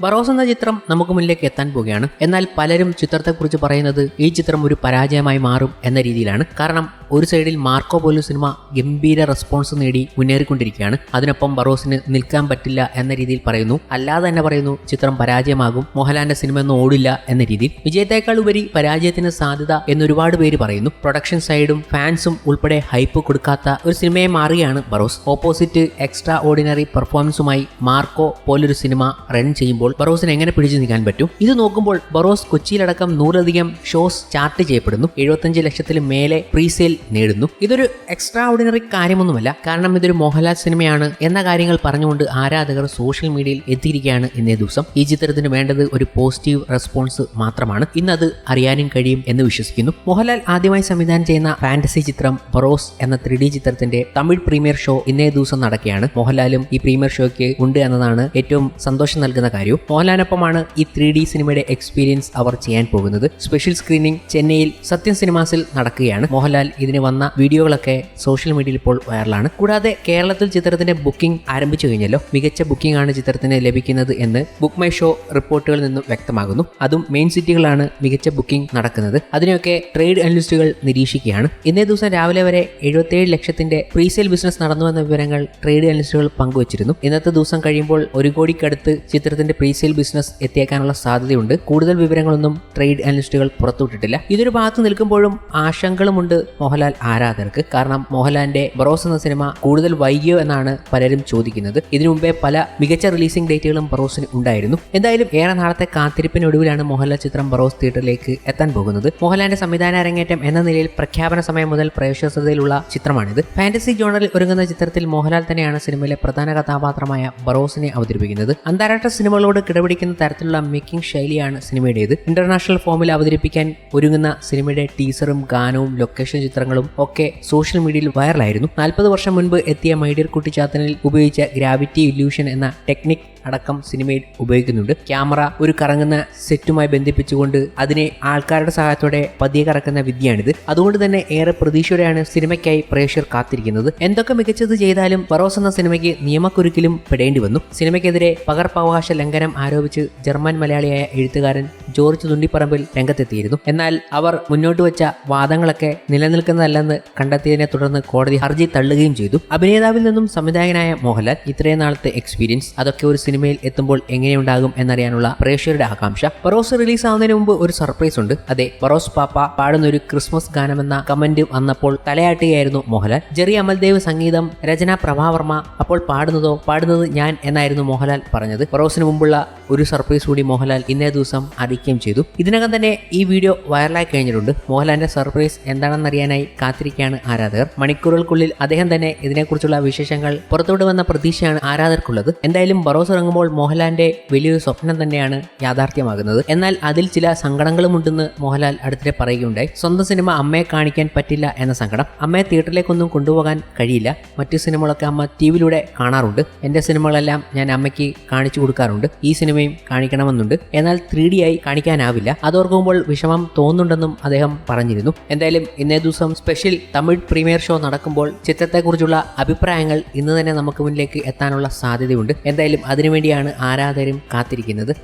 ബറോസ് എന്ന ചിത്രം നമുക്ക് മുന്നിലേക്ക് എത്താൻ പോവുകയാണ്. എന്നാൽ പലരും ചിത്രത്തെക്കുറിച്ച് പറയുന്നത് ഈ ചിത്രം ഒരു പരാജയമായി മാറും എന്ന രീതിയിലാണ്. കാരണം ഒരു സൈഡിൽ മാർക്കോ പോലും സിനിമ ഗംഭീര റെസ്പോൺസ് നേടി മുന്നേറിക്കൊണ്ടിരിക്കുകയാണ്. അതിനൊപ്പം ബറോസിന് നിൽക്കാൻ പറ്റില്ല എന്ന രീതിയിൽ പറയുന്നു. അല്ലാതെ തന്നെ പറയുന്നു ചിത്രം പരാജയമാകും മോഹൻലാലിന്റെ സിനിമ ഒന്നും ഓടില്ല എന്ന രീതിയിൽ. വിജയത്തേക്കാൾ ഉപരി പരാജയത്തിന് സാധ്യത എന്നൊരുപാട് പേര് പറയുന്നു. പ്രൊഡക്ഷൻ സൈഡും ഫാൻസും ഉൾപ്പെടെ ഹൈപ്പ് കൊടുക്കാത്ത ഒരു സിനിമയെ മാറിയാണ് ബറോസ്. ഓപ്പോസിറ്റ് എക്സ്ട്രാ ഓർഡിനറി പെർഫോമൻസുമായി മാർക്കോ പോലൊരു സിനിമ റൺ ചെയ്യുമ്പോൾ ബറോസിന് എങ്ങനെ പിടിച്ചു നിൽക്കാൻ പറ്റും? ഇത് നോക്കുമ്പോൾ ബറോസ് കൊച്ചിയിലടക്കം നൂറിലധികം ഷോസ് ചാർട്ട് ചെയ്യപ്പെടുന്നു. എഴുപത്തഞ്ച് ലക്ഷത്തിൽ മേലെ പ്രീസെയിൽ നേടുന്നു. ഇതൊരു എക്സ്ട്രാ ഓർഡിനറി കാര്യമൊന്നുമല്ല. കാരണം ഇതൊരു മോഹൻലാൽ സിനിമയാണ് എന്ന കാര്യങ്ങൾ പറഞ്ഞുകൊണ്ട് ആരാധകർ സോഷ്യൽ മീഡിയയിൽ എത്തിയിരിക്കുകയാണ് ഇന്നേ ദിവസം. ഈ ചിത്രത്തിന് വേണ്ടത് ഒരു പോസിറ്റീവ് റെസ്പോൺസ് മാത്രമാണ്. ഇന്നത് അറിയാനും കഴിയും എന്ന് വിശ്വസിക്കുന്നു. മോഹൻലാൽ ആദ്യമായി സംവിധാനം ചെയ്യുന്ന ഫാന്റസി ചിത്രം ബറോസ് എന്ന ത്രീ ഡി ചിത്രത്തിന്റെ തമിഴ് പ്രീമിയർ ഷോ ഇന്നേ ദിവസം നടക്കുകയാണ്. മോഹൻലാലും ഈ പ്രീമിയർ ഷോയ്ക്ക് ഉണ്ട് എന്നതാണ് ഏറ്റവും സന്തോഷം നൽകുന്ന കാര്യവും മോഹൻലാലിനൊപ്പമാണ് ഈ ത്രീ ഡി സിനിമയുടെ എക്സ്പീരിയൻസ് അവർ ചെയ്യാൻ പോകുന്നത്. സ്പെഷ്യൽ സ്ക്രീനിംഗ് ചെന്നൈയിൽ സത്യം സിനിമാസിൽ നടക്കുകയാണ്. മോഹൻലാൽ ഇതിന് വന്ന വീഡിയോകളൊക്കെ സോഷ്യൽ മീഡിയയിൽ ഇപ്പോൾ വൈറലാണ് കൂടാതെ കേരളത്തിൽ ചിത്രത്തിന്റെ ബുക്കിംഗ് ആരംഭിച്ചു കഴിഞ്ഞല്ലോ. മികച്ച ബുക്കിംഗ് ആണ് ചിത്രത്തിന് ലഭിക്കുന്നത് എന്ന് ബുക്ക് മൈ ഷോ റിപ്പോർട്ടുകളിൽ നിന്നും വ്യക്തമാകുന്നു. അതും മെയിൻ സിറ്റികളാണ് മികച്ച ബുക്കിംഗ് നടക്കുന്നത്. അതിനെയൊക്കെ ട്രേഡ് അനലിസ്റ്റുകൾ നിരീക്ഷിക്കുകയാണ്. ഇന്നേ ദിവസം രാവിലെ വരെ എഴുപത്തിയേഴ് ലക്ഷത്തിന്റെ പ്രീസെയിൽ ബിസിനസ് നടന്നു എന്ന വിവരങ്ങൾ ട്രേഡ് അനലിസ്റ്റുകൾ പങ്കുവച്ചിരുന്നു. ഇന്നത്തെ ദിവസം കഴിയുമ്പോൾ ഒരു കോടിക്കടുത്ത് ചിത്രത്തിന്റെ പ്രീസെയിൽ ബിസിനസ് എത്തിയേക്കാനുള്ള സാധ്യതയുണ്ട്. കൂടുതൽ വിവരങ്ങളൊന്നും ട്രേഡ് അനലിസ്റ്റുകൾ പുറത്തുവിട്ടിട്ടില്ല. ഇതൊരു ഭാഗത്ത് നിൽക്കുമ്പോഴും ആശങ്കകളുമുണ്ട് മോഹൻലാൽ ആരാധകർക്ക്. കാരണം മോഹൻലാലിന്റെ ബറോസ് എന്ന സിനിമ കൂടുതൽ വൈകിയോ എന്നാണ് പലരും ചോദിക്കുന്നത്. ഇതിനു മുമ്പേ പല മികച്ച റിലീസിംഗ് ഡേറ്റുകളും ബറോസിന് ഉണ്ടായിരുന്നു. എന്തായാലും ഏറെ നാളത്തെ കാത്തിരിപ്പിനൊടുവിലാണ് മോഹൻലാൽ ചിത്രം ബറോസ് തിയേറ്ററിലേക്ക് എത്താൻ പോകുന്നത്. മോഹൻലാലിന്റെ സംവിധാന അരങ്ങേറ്റം എന്ന നിലയിൽ പ്രഖ്യാപന സമയം മുതൽ പ്രേക്ഷകശ്രദ്ധയിലുള്ള ചിത്രമാണിത്. ഫാന്റസി ജോണറിൽ ഒരുങ്ങുന്ന ചിത്രത്തിൽ മോഹൻലാൽ തന്നെയാണ് സിനിമയിലെ പ്രധാന കഥാപാത്രമായ ബറോസിനെ അവതരിപ്പിക്കുന്നത്. അന്താരാഷ്ട്ര സിനിമകളോട് കിടപിടിക്കുന്ന തരത്തിലുള്ള മേക്കിംഗ് ശൈലിയാണ് സിനിമയുടേത്. ഇന്റർനാഷണൽ ഫോമിൽ അവതരിപ്പിക്കാൻ ഒരുങ്ങുന്ന സിനിമയുടെ ടീസറും ഗാനവും ലൊക്കേഷൻ ചിത്രങ്ങളും ഒക്കെ സോഷ്യൽ മീഡിയയിൽ വൈറലായിരുന്നു നാൽപ്പത് വർഷം മുൻപ് എത്തിയ മൈഡിയർ കുട്ടിച്ചാത്തനിൽ ഉപയോഗിച്ച ഗ്രാവിറ്റി ഇല്യൂഷൻ എന്ന ടെക്നിക് അടക്കം സിനിമയിൽ ഉപയോഗിക്കുന്നുണ്ട്. ക്യാമറ ഒരു കറങ്ങുന്ന സെറ്റുമായി ബന്ധിപ്പിച്ചുകൊണ്ട് അതിനെ ആൾക്കാരുടെ സഹായത്തോടെ പതിയെ കറക്കുന്ന വിദ്യയാണിത്. അതുകൊണ്ട് തന്നെ ഏറെ പ്രതീക്ഷയോടെയാണ് സിനിമയ്ക്കായി പ്രേക്ഷകർ കാത്തിരിക്കുന്നത്. എന്തൊക്കെ മികച്ചത് ചെയ്താലും ഫറോസ് എന്ന സിനിമയ്ക്ക് നിയമക്കുരുക്കിലും പെടേണ്ടി വന്നു. സിനിമയ്ക്കെതിരെ പകർപ്പവകാശ ലംഘനം ആരോപിച്ച് ജർമ്മൻ മലയാളിയായ എഴുത്തുകാരൻ ജോർജ് തുണ്ടിപ്പറമ്പിൽ രംഗത്തെത്തിയിരുന്നു. എന്നാൽ അവർ മുന്നോട്ട് വെച്ച വാദങ്ങളൊക്കെ നിലനിൽക്കുന്നതല്ലെന്ന് കണ്ടെത്തിയതിനെ തുടർന്ന് കോടതി ഹർജി തള്ളുകയും ചെയ്തു. അഭിനേതാവിൽ നിന്നും സംവിധായകനായ മോഹൻലാൽ ഇത്രയും നാളത്തെ എക്സ്പീരിയൻസ് അതൊക്കെ ഒരു സിനിമയിൽ എത്തുമ്പോൾ എങ്ങനെയുണ്ടാകും എന്നറിയാനുള്ള പ്രേക്ഷകരുടെ ആകാംക്ഷ. പറോസ് റിലീസ് ആവുന്നതിന് മുമ്പ് ഒരു സർപ്രൈസ് ഉണ്ട്. അതെ പറോസ് പാപ്പ പാടുന്ന ഒരു ക്രിസ്മസ് ഗാനമെന്ന കമന്റ് വന്നപ്പോൾ തലയാട്ടുകയായിരുന്നു മോഹൻലാൽ. ജെറി അമൽദേവ് സംഗീതം രചന പ്രഭാവർമ്മ അപ്പോൾ പാടുന്നതോ പാടുന്നത് ഞാൻ എന്നായിരുന്നു മോഹൻലാൽ പറഞ്ഞത്. പറോസിന് മുമ്പുള്ള ഒരു സർപ്രൈസ് കൂടി മോഹൻലാൽ ഇന്നേ ദിവസം അറിയിക്കുകയും ചെയ്തു. ഇതിനകം തന്നെ ഈ വീഡിയോ വൈറലായി കഴിഞ്ഞിട്ടുണ്ട്. മോഹൻലാലിന്റെ സർപ്രൈസ് എന്താണെന്നറിയാനായി കാത്തിരിക്കുകയാണ് ആരാധകർ. മണിക്കൂറുകൾക്കുള്ളിൽ അദ്ദേഹം തന്നെ ഇതിനെക്കുറിച്ചുള്ള വിശേഷങ്ങൾ പുറത്തോട്ട് വന്ന പ്രതീക്ഷയാണ് ആരാധകർക്കുള്ളത്. എന്തായാലും ബറോസ് ഇറങ്ങുമ്പോൾ മോഹൻലാലിന്റെ വലിയൊരു സ്വപ്നം തന്നെയാണ് യാഥാർത്ഥ്യമാകുന്നത്. എന്നാൽ അതിൽ ചില സങ്കടങ്ങളുമുണ്ടെന്ന് മോഹൻലാൽ അടുത്തിടെ പറയുകയുണ്ടായി. സ്വന്തം സിനിമ അമ്മയെ കാണിക്കാൻ പറ്റില്ല എന്ന സങ്കടം. അമ്മയെ തിയേറ്ററിലേക്കൊന്നും കൊണ്ടുപോകാൻ കഴിയില്ല. മറ്റു സിനിമകളൊക്കെ അമ്മ ടി വിയിലൂടെ കാണാറുണ്ട്. എന്റെ സിനിമകളെല്ലാം ഞാൻ അമ്മയ്ക്ക് കാണിച്ചു കൊടുക്കാറുണ്ട്. ഈ സിനിമയും കാണിക്കണമെന്നുണ്ട്. എന്നാൽ ത്രീ ഡി ആയി കാണിക്കാനാവില്ല. അതോർക്കുമ്പോൾ വിഷമം തോന്നുന്നുണ്ടെന്നും അദ്ദേഹം പറഞ്ഞിരുന്നു. എന്തായാലും ഇന്നേ ദിവസം സ്പെഷ്യൽ തമിഴ് പ്രീമിയർ ഷോ നടക്കുമ്പോൾ ചിത്രത്തെക്കുറിച്ചുള്ള അഭിപ്രായങ്ങൾ ഇന്ന് തന്നെ നമുക്ക് മുന്നിലേക്ക് എത്താനുള്ള സാധ്യതയുണ്ട്. എന്തായാലും അതിനുവേണ്ടിയാണ് ആരാധകരും കാത്തിരിക്കുന്നത്.